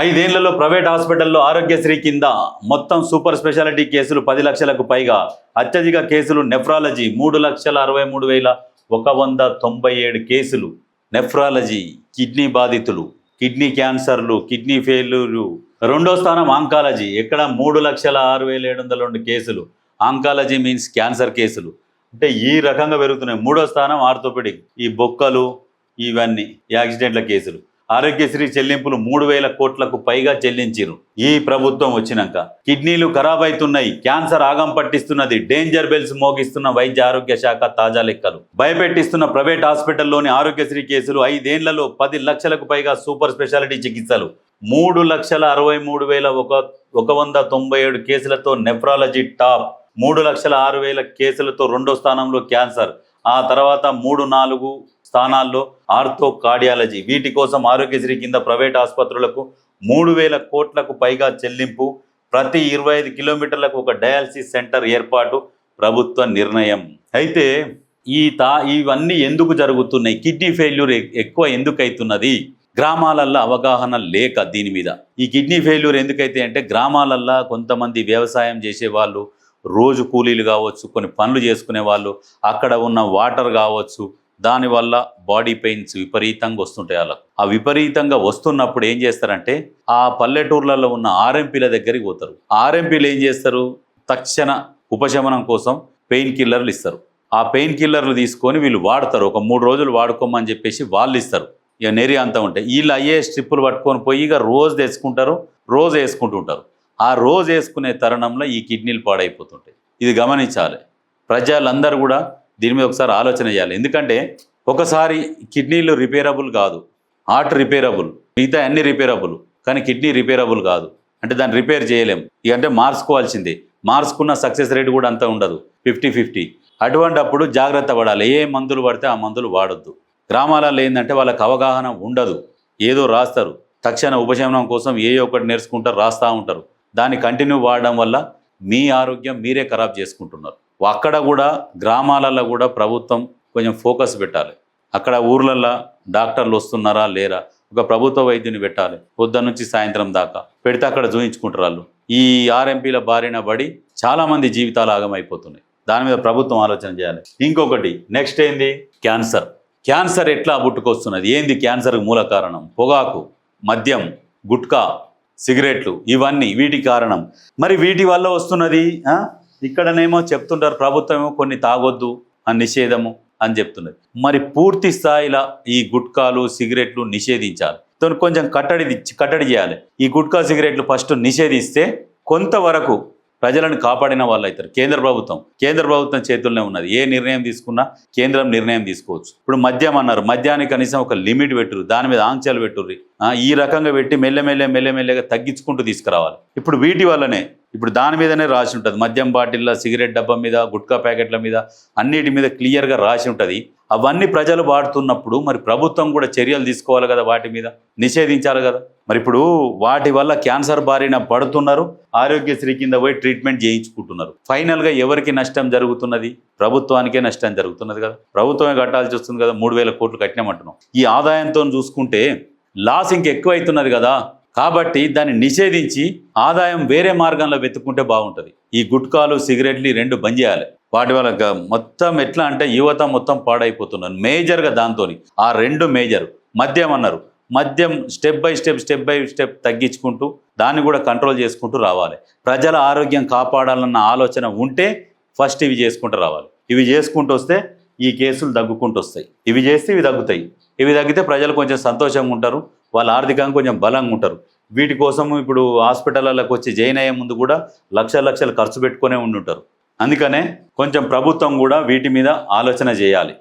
ఐదేళ్ళలో private హాస్పిటల్లో ఆరోగ్యశ్రీ కింద మొత్తం సూపర్ స్పెషాలిటీ కేసులు పది లక్షలకు పైగా. అత్యధిక కేసులు నెఫ్రాలజీ మూడు లక్షల అరవై మూడు వేల ఒక వంద తొంభై ఏడు కేసులు. నెఫ్రాలజీ కిడ్నీ బాధితులు కిడ్నీ క్యాన్సర్లు కిడ్నీ ఫెయిల్యూర్లు. రెండో స్థానం ఆంకాలజీ ఎక్కడ మూడు లక్షల ఆరు వేల ఏడు వందల రెండు కేసులు. ఆంకాలజీ మీన్స్ క్యాన్సర్ కేసులు. అంటే ఈ రకంగా పెరుగుతున్నాయి. మూడో స్థానం ఆర్థోపెడిక్. ఈ బొక్కలు ఇవన్నీ యాక్సిడెంట్ల కేసులు. ఆరోగ్యశ్రీ చెల్లింపులు మూడు వేల కోట్లకు పైగా చెల్లించిరు ఈ ప్రభుత్వం వచ్చినాక కిడ్నీలు ఖరాబ్ అవుతున్నాయి క్యాన్సర్ ఆగం పట్టిస్తున్నది డేంజర్ బెల్స్ మోగిస్తున్న వైద్య ఆరోగ్య శాఖ తాజా లెక్కలు. భయపెట్టిస్తున్న ప్రైవేట్ హాస్పిటల్లోని ఆరోగ్యశ్రీ కేసులు ఐదేళ్ళలో పది లక్షలకు పైగా సూపర్ స్పెషాలిటీ చికిత్సలు. మూడు లక్షల అరవై మూడు వేల ఒక ఒక వంద తొంభై ఏడు కేసులతో నెఫ్రాలజీ టాప్. మూడు లక్షల ఆరు వేల కేసులతో రెండో స్థానంలో క్యాన్సర్. ఆ తర్వాత మూడు నాలుగు స్థానాల్లో ఆర్థో కార్డియాలజీ వీటి కోసం ఆరోగ్యశ్రీ కింద ప్రైవేట్ ఆసుపత్రులకు మూడు వేల కోట్లకు పైగా చెల్లింపు. ప్రతి ఇరవై ఐదు కిలోమీటర్లకు ఒక డయాలసిస్ సెంటర్ ఏర్పాటు ప్రభుత్వ నిర్ణయం. అయితే ఈ తా ఇవన్నీ ఎందుకు జరుగుతున్నాయి? కిడ్నీ ఫెయిల్యూర్ ఎక్కువ ఎందుకు అవుతున్నది గ్రామాలల్లో అవగాహన లేక దీని మీద. ఈ కిడ్నీ ఫెయిల్యూర్ ఎందుకైతే అంటే గ్రామాలల్లో కొంతమంది వ్యవసాయం చేసే వాళ్ళు రోజు కూలీలు కావచ్చు కొన్ని పనులు చేసుకునే వాళ్ళు అక్కడ ఉన్న వాటర్ కావచ్చు దానివల్ల బాడీ పెయిన్స్ విపరీతంగా వస్తుంటాయి వాళ్ళకు. ఆ విపరీతంగా వస్తున్నప్పుడు ఏం చేస్తారంటే ఆ పల్లెటూర్లలో ఉన్న ఆర్ఎంపీల దగ్గరికి పోతారు. ఆర్ఎంపీలు ఏం చేస్తారు? తక్షణ ఉపశమనం కోసం పెయిన్ కిల్లర్లు ఇస్తారు. ఆ పెయిన్ కిల్లర్లు తీసుకొని వీళ్ళు వాడతారు. ఒక మూడు రోజులు వాడుకోమని చెప్పేసి వాళ్ళు ఇస్తారు. ఇక నెరి అంతా ఉంటాయి. వీళ్ళు అయ్యే స్ట్రిప్పులు పట్టుకొని పోయి ఇక రోజు తెచ్చుకుంటారు రోజు వేసుకుంటుంటారు ఆ రోజు వేసుకునే తరుణంలో ఈ కిడ్నీలు పాడైపోతుంటాయి. ఇది గమనించాలి. ప్రజలందరూ కూడా దీని మీద ఒకసారి ఆలోచన చేయాలి. ఎందుకంటే ఒకసారి కిడ్నీలు రిపేరబుల్ కాదు. Heart repairable. మిగతా అన్ని రిపేరబుల్. కానీ కిడ్నీ రిపేరబుల్ కాదు. అంటే దాన్ని రిపేర్ చేయలేం. ఇక అంటే మార్చుకోవాల్సిందే. మార్చుకున్న సక్సెస్ రేట్ కూడా అంత ఉండదు. Fifty fifty. అటువంటి అప్పుడు జాగ్రత్త పడాలి. ఏ మందులు పడితే ఆ మందులు వాడొద్దు. గ్రామాలలో ఏంటంటే వాళ్ళకి అవగాహన ఉండదు. ఏదో రాస్తారు. తక్షణ ఉపశమనం కోసం ఏ ఒకటి నేర్చుకుంటారు రాస్తూ ఉంటారు. దాన్ని కంటిన్యూ వాడడం వల్ల మీ ఆరోగ్యం మీరే ఖరాబ్ చేసుకుంటున్నారు. అక్కడ కూడా గ్రామాలలో కూడా ప్రభుత్వం కొంచెం ఫోకస్ పెట్టాలి. అక్కడ ఊర్లల్లో డాక్టర్లు వస్తున్నారా లేరా? ఒక ప్రభుత్వ వైద్యుని పెట్టాలి. పొద్దున్న నుంచి సాయంత్రం దాకా. పెడితే అక్కడ చూయించుకుంటారు వాళ్ళు. ఈ ఆర్ఎంపీల బారిన పడి చాలామంది జీవితాలు ఆగమైపోతున్నాయి. దాని మీద ప్రభుత్వం ఆలోచన చేయాలి. ఇంకొకటి నెక్స్ట్ ఏంది? క్యాన్సర్. క్యాన్సర్ ఎట్లా పుట్టుకొస్తున్నది? ఏంది క్యాన్సర్కి మూల కారణం? పొగాకు మద్యం గుట్కా. సిగరెట్లు ఇవన్నీ వీటి కారణం. మరి వీటి వల్ల వస్తున్నది ఇక్కడనేమో చెప్తుంటారు ప్రభుత్వమేమో కొన్ని తాగొద్దు అని నిషేధము అని చెప్తున్నది. మరి పూర్తి స్థాయిలో ఈ గుట్కాలు సిగరెట్లు నిషేధించాలి. దాన్ని కొంచెం కట్టడి కట్టడి చేయాలి. ఈ గుట్కా సిగరెట్లు ఫస్ట్ నిషేధిస్తే కొంతవరకు ప్రజలను కాపాడిన వాళ్ళు అవుతారు కేంద్ర ప్రభుత్వం కేంద్ర ప్రభుత్వం చేతుల్లోనే ఉన్నది. ఏ నిర్ణయం తీసుకున్నా కేంద్రం నిర్ణయం తీసుకోవచ్చు. ఇప్పుడు మద్యం అన్నారు. మద్యానికి కనీసం ఒక లిమిట్ పెట్టురు దాని మీద ఆంక్షలు పెట్టుర్రి. ఈ రకంగా పెట్టి మెల్లమెల్ల మెల్లమెల్లగా తగ్గించుకుంటూ తీసుకురావాలి. ఇప్పుడు వీటి వల్లనే ఇప్పుడు దాని మీదనే రాసి ఉంటుంది. మద్యం బాటిల్లో సిగరెట్ డబ్బా మీద గుట్కా ప్యాకెట్ల మీద అన్నిటి మీద క్లియర్గా రాసి ఉంటుంది. అవన్నీ ప్రజలు వాడుతున్నప్పుడు మరి ప్రభుత్వం కూడా చర్యలు తీసుకోవాలి కదా వాటి మీద? నిషేధించాలి కదా? మరి ఇప్పుడు వాటి వల్ల క్యాన్సర్ బారిన పడుతున్నారు. ఆరోగ్యశ్రీ కింద పోయి ట్రీట్మెంట్ చేయించుకుంటున్నారు. ఫైనల్గా ఎవరికి నష్టం జరుగుతున్నది? ప్రభుత్వానికే నష్టం జరుగుతున్నది కదా. ప్రభుత్వమే కట్టాల్సి వస్తుంది కదా. మూడు వేల కోట్లు కట్టినామంటున్నాం. ఈ ఆదాయంతో చూసుకుంటే లాస్ ఇంకెక్కువ అవుతున్నది కదా. కాబట్టి దాన్ని నిషేధించి ఆదాయం వేరే మార్గంలో వెతుక్కుంటే బాగుంటుంది. ఈ గుట్కాలు సిగరెట్లు రెండు బంద్ చేయాలి. వాటి వల్ల మొత్తం ఎట్లా అంటే యువత మొత్తం పాడైపోతున్నారు. మేజర్గా దాంతోని ఆ రెండు మేజర్ మద్యం అన్నారు. మద్యం step by step step by step తగ్గించుకుంటూ దాన్ని కూడా కంట్రోల్ చేసుకుంటూ రావాలి. ప్రజల ఆరోగ్యం కాపాడాలన్న ఆలోచన ఉంటే ఫస్ట్ ఇవి చేసుకుంటూ రావాలి. ఇవి చేసుకుంటూ వస్తే ఈ కేసులు తగ్గుకుంటూ వస్తాయి ఇవి చేస్తే ఇవి తగ్గుతాయి. ఇవి తగ్గితే ప్రజలు కొంచెం సంతోషంగా ఉంటారు. వాళ్ళు ఆర్థికంగా కొంచెం బలంగా ఉంటారు. వీటి కోసం ఇప్పుడు హాస్పిటళ్ళకి వచ్చి జాయిన్ అయ్యే ముందు కూడా లక్షల లక్షలు ఖర్చు పెట్టుకునే ఉండి ఉంటారు అందుకనే కొంచెం ప్రభుత్వం కూడా వీటి మీద ఆలోచన చేయాలి.